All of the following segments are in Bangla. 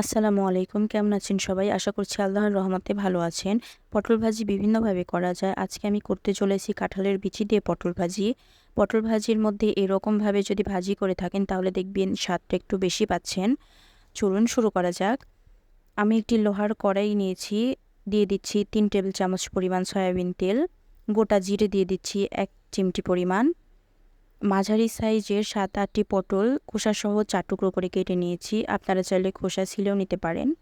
আসসালামু আলাইকুম, কেমন আছেন সবাই? আশা করছি আল্লাহর রহমতে ভালো আছেন। পটল ভাজি বিভিন্নভাবে করা যায়। আজকে আমি করতে চলেছি কাঁঠালের বিচি দিয়ে পটল ভাজি। পটল ভাজির মধ্যে এরকমভাবে যদি ভাজি করে থাকেন, তাহলে দেখবেন স্বাদটা একটু বেশি পাচ্ছেন। চলুন শুরু করা যাক। আমি একটি লোহার কড়াই নিয়েছি। দিয়ে দিচ্ছি তিন টেবিল চামচ পরিমাণ সয়াবিন তেল। গোটা জিরে দিয়ে দিচ্ছি এক চিমটি পরিমাণ। মাঝারি সাইজের সাত আটটি পটল খোসাসহ চার টুকরো করে কেটে নিয়েছি। আপনারা চাইলে খোসা ছিলেও নিতে পারেন।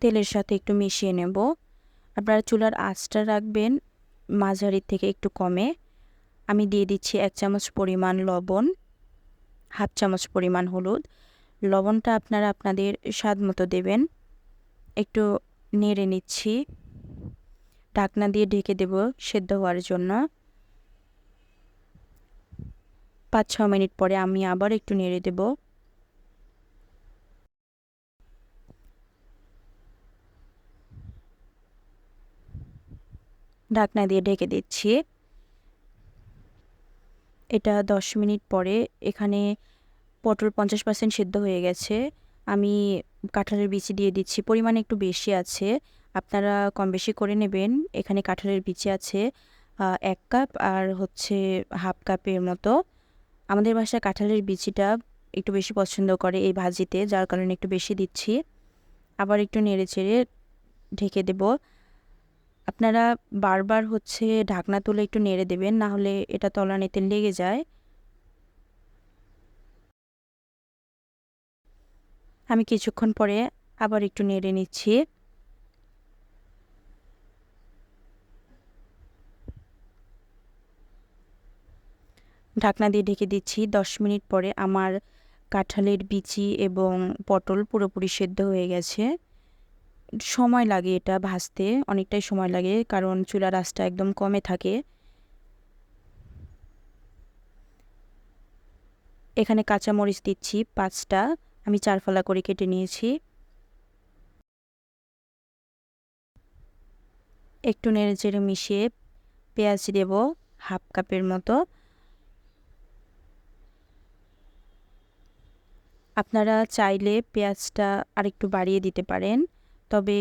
তেলের সাথে একটু মিশিয়ে নেব। আপনারা চুলার আঁচটা রাখবেন মাঝারি থেকে একটু কমে। আমি দিয়ে দিচ্ছি এক চামচ পরিমাণ লবণ, হাফ চামচ পরিমাণ হলুদ। লবণটা আপনারা আপনাদের স্বাদ মতো দেবেন। একটু নেড়ে নিচ্ছি। ঢাকনা দিয়ে ঢেকে দেব সেদ্ধ হওয়ার জন্য। পাঁচ ছ মিনিট পরে আমি আবার একটু নেড়ে দেব। ঢাকনা দিয়ে ঢেকে দিচ্ছি। এটা দশ মিনিট পরে এখানে পটল পঞ্চাশ পার্সেন্ট সেদ্ধ হয়ে গেছে। আমি কাঁঠালের বিচি দিয়ে দিচ্ছি, পরিমাণ একটু বেশি আছে। আপনারা কম বেশি করে নেবেন। এখানে কাঁঠালের বিচি আছে এক কাপ আর হচ্ছে হাফ কাপের মতো। আমাদের বাসায় কাঁঠালের বিচিটা একটু বেশি পছন্দ করে এই ভাজিতে, যার কারণে একটু বেশি দিচ্ছি। আবার একটু নেড়ে চেড়ে ঢেকে দেব। আপনারা বারবার হচ্ছে ঢাকনা তুলে একটু নেড়ে দেবেন, না হলে এটা তলানিতে লেগে যায়। আমি কিছুক্ষণ পরে আবার একটু নেড়ে নিচ্ছি। ঢাকনা দিয়ে ঢেকে দিচ্ছি। দশ মিনিট পরে আমার কাঁঠালের বিচি এবং পটল পুরোপুরি সেদ্ধ হয়ে গেছে। সময় লাগে এটা ভাজতে, অনেকটাই সময় লাগে কারণ চুলার আঁচটা একদম কমে থাকে। এখানে কাঁচামরিচ দিচ্ছি পাঁচটা, আমি চার ফালা করে কেটে নিয়েছি। একটু নেড়ে চেড়ে মিশিয়ে পেঁয়াজ দেব হাফ কাপের মতো। আপনারা চাইলে পেঁয়াজটা আরেকটু বাড়িয়ে দিতে পারেন, তবে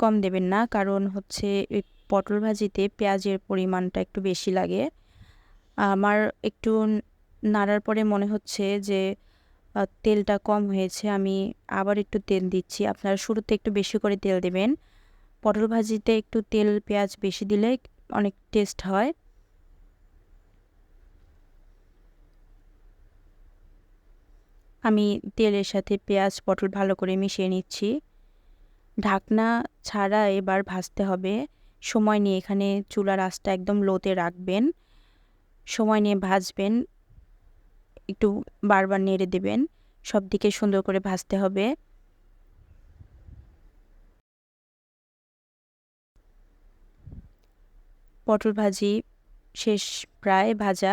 কম দেবেন না, কারণ হচ্ছে পটল ভাজিতে পেঁয়াজের পরিমাণটা একটু বেশি লাগে। আমার একটু নাড়ার পরে মনে হচ্ছে যে তেলটা কম হয়েছে, আমি আবার একটু তেল দিচ্ছি। আপনারা শুরুতে একটু বেশি করে তেল দেবেন। পটল ভাজিতে একটু তেল, পেঁয়াজ বেশি দিলে অনেক টেস্ট হয়। আমি তেলের সাথে পেঁয়াজ, পটল ভালো করে মিশিয়ে নিচ্ছি। ঢাকনা ছাড়া এবার ভাজতে হবে। সময় নিয়ে এখানে চুলার আঁচটা একদম লোতে রাখবেন। সময় নিয়ে ভাজবেন। একটু বারবার নেড়ে দেবেন। সব দিকে সুন্দর করে ভাজতে হবে। পটল ভাজি শেষ, প্রায় ভাজা।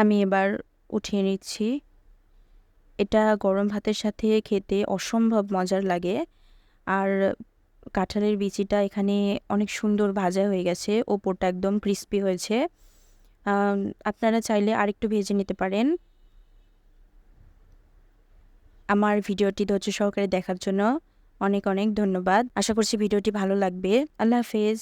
আমি এবার উঠিয়ে নিচ্ছি। এটা গরম ভাতের সাথে খেতে অসম্ভব মজার লাগে। আর কাঁঠালের বিচিটা এখানে অনেক সুন্দর ভাজা হয়ে গেছে, ওপরটা একদম ক্রিস্পি হয়েছে। আপনারা চাইলে আরেকটু ভেজে নিতে পারেন। আমার ভিডিওটি ধৈর্য সহকারে দেখার জন্য অনেক অনেক ধন্যবাদ। আশা করছি ভিডিওটি ভালো লাগবে। আল্লাহ হাফেজ।